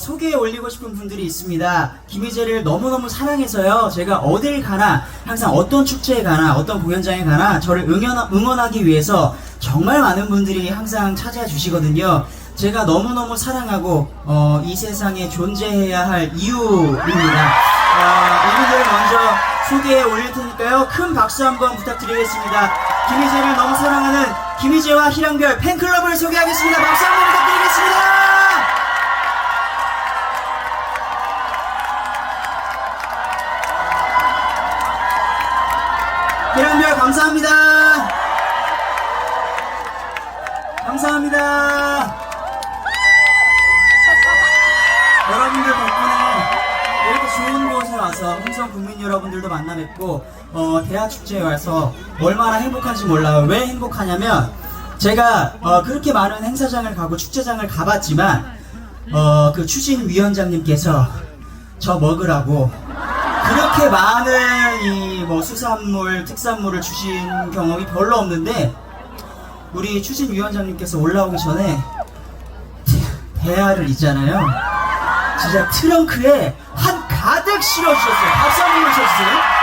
소개해 올리고 싶은 분들이 있습니다. 김희재를 너무너무 사랑해서요. 제가 어딜 가나, 항상 어떤 축제에 가나, 어떤 공연장에 가나, 저를 응원, 응원하기 위해서 정말 많은 분들이 항상 찾아와 주시거든요. 제가 너무너무 사랑하고, 어, 이 세상에 존재해야 할 이유입니다. 어, 이분들 먼저 소개해 올릴 테니까요. 큰 박수 한번 부탁드리겠습니다. 김희재를 너무 사랑하는 김희재와 희랑별 팬클럽을 소개하겠습니다. 박수 한번 부탁드리겠습니다. 희랑별 감사합니다. 감사합니다. 여러분들 덕분에 이렇게 좋은 곳에 와서 홍성 국민 여러분들도 만나 뵙고 어, 대학 축제에 와서 얼마나 행복한지 몰라요. 왜 행복하냐면 제가 어, 그렇게 많은 행사장을 가고 축제장을 가봤지만 어, 그 추진 위원장님께서 저 먹으라고 그렇게 많은 이 뭐 수산물, 특산물을 주신 경험이 별로 없는데 우리 추진 위원장님께서 올라오기 전에 대야를 있잖아요. 진짜 트렁크에 한 가득 실어주셨어요. 박수 한번 주셨어요.